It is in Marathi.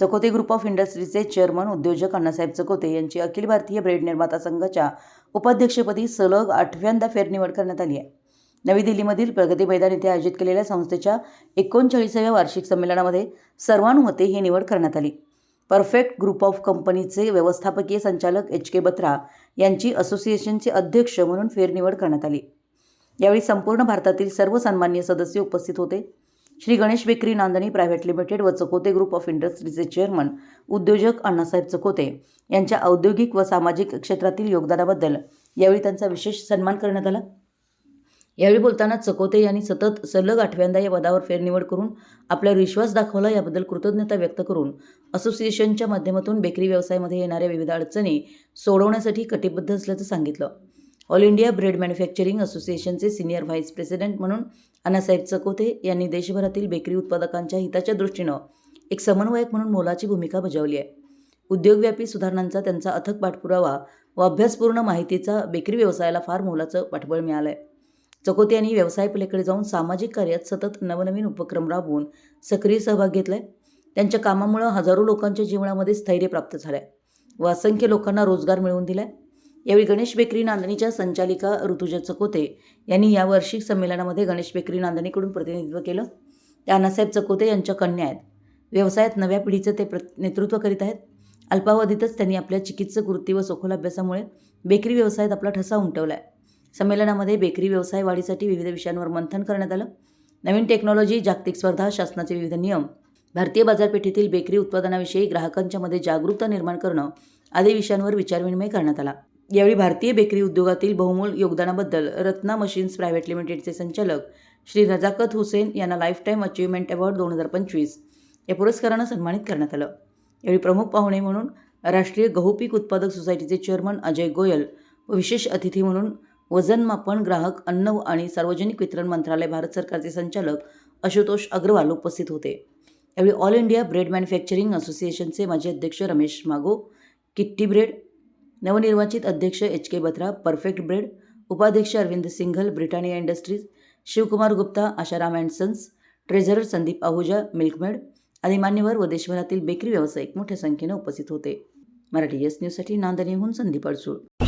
चकोते ग्रुप ऑफ इंडस्ट्रीजचे चेअरमन उद्योजक अण्णासाहेब चकोते यांची अखिल भारतीय ब्रेड निर्माता संघाच्या उपाध्यक्षपदी सलग आठव्यांदा फेरनिवड करण्यात आली आहे. नवी दिल्लीमधील प्रगती मैदान येथे आयोजित केलेल्या संस्थेच्या एकोणचाळीसाव्या वार्षिक संमेलनामध्ये सर्वानुमते ही निवड करण्यात आली. परफेक्ट ग्रुप ऑफ कंपनीचे व्यवस्थापकीय संचालक एच के बत्रा यांची असोसिएशनचे अध्यक्ष म्हणून फेरनिवड करण्यात आली. यावेळी संपूर्ण भारतातील सर्व सन्मान्य सदस्य उपस्थित होते. Shri Ganesh bakery Nandani private limited व चकोते ग्रुप ऑफ इंडस्ट्रीजचे चेअरमन उद्योजक अण्णासाहेब चकोते यांच्या औद्योगिक व सामाजिक क्षेत्रातील योगदानाबद्दल यावेळी त्यांचा विशेष सन्मान करण्यात आला. यावेळी बोलताना चकोते यांनी सतत सलग आठव्यांदा या पदावर फेरनिवड करून आपल्यावर विश्वास दाखवला याबद्दल कृतज्ञता व्यक्त करून असोसिएशनच्या माध्यमातून बेकरी व्यवसायामध्ये येणाऱ्या विविध अडचणी सोडवण्यासाठी कटिबद्ध असल्याचं सांगितलं. ऑल इंडिया ब्रेड मॅन्युफॅक्चरिंग असोसिएशनचे सिनियर व्हाईस प्रेसिडेंट म्हणून अण्णासाहेब चकोते यांनी देशभरातील बेकरी उत्पादकांच्या हिताच्या दृष्टीनं एक समन्वयक म्हणून मोलाची भूमिका बजावली आहे. उद्योगव्यापी सुधारणांचा त्यांचा अथक पाठपुरावा व अभ्यासपूर्ण माहितीचा बेकरी व्यवसायाला फार मोलाचं पाठबळ मिळालं आहे चकोते यांनी व्यवसायपलीकडे जाऊन सामाजिक कार्यात सतत नवनवीन उपक्रम राबवून सक्रिय सहभाग घेतलाय. त्यांच्या कामामुळं हजारो लोकांच्या जीवनामध्ये स्थैर्य प्राप्त झालंय व असंख्य लोकांना रोजगार मिळवून दिलाय. यावेळी गणेश बेकरी नांदणीच्या संचालिका ऋतुजा चकोते यांनी या वार्षिक संमेलनामध्ये गणेश बेकरी नांदणीकडून प्रतिनिधित्व केलं. त्या अण्णासाहेब चकोते यांच्या कन्या आहेत. व्यवसायात नव्या पिढीचं ते प्र नेतृत्व करीत आहेत. अल्पावधीतच त्यांनी आपल्या चिकित्सक वृत्ती व सखोल अभ्यासामुळे बेकरी व्यवसायात आपला ठसा उमटवला आहे संमेलनामध्ये बेकरी व्यवसाय वाढीसाठी विविध विषयांवर मंथन करण्यात आलं. नवीन टेक्नॉलॉजी जागतिक स्पर्धा शासनाचे विविध नियम भारतीय बाजारपेठेतील बेकरी उत्पादनाविषयी ग्राहकांच्या मध्ये जागरूकता निर्माण करणं आदी विषयांवर विचारविनिमय करण्यात आला. यावेळी भारतीय बेकरी उद्योगातील बहुमूल योगदानाबद्दल रत्ना मशीन्स प्रायव्हेट लिमिटेडचे संचालक श्री रजाकत हुसेन यांना लाईफटाईम अचिव्हमेंट अवॉर्ड दोन हजार पंचवीस या पुरस्कारानं सन्मानित करण्यात आलं. यावेळी प्रमुख पाहुणे म्हणून राष्ट्रीय गहू पीक उत्पादक सोसायटीचे चेअरमन अजय गोयल व विशेष अतिथी म्हणून वजनमापन ग्राहक अन्न आणि सार्वजनिक वितरण मंत्रालय भारत सरकारचे संचालक आशुतोष अग्रवाल उपस्थित होते. यावेळी ऑल इंडिया ब्रेड मॅन्युफॅक्चरिंग असोसिएशनचे माजी अध्यक्ष रमेश मागो किट्टी ब्रेड नवनिर्वाचित अध्यक्ष H K Batra perfect bread उपाध्यक्ष Arvind Singhal Britannia industries Shivkumar Gupta Asharam and sons treasurer Sandeep Ahuja Milkmaid आदी मान्यवर व देशभरातील बेकरी व्यावसायिक मोठ्या संख्येनं उपस्थित होते. मराठी एस न्यूजसाठी नांदणीहून संदीप अडसूळ.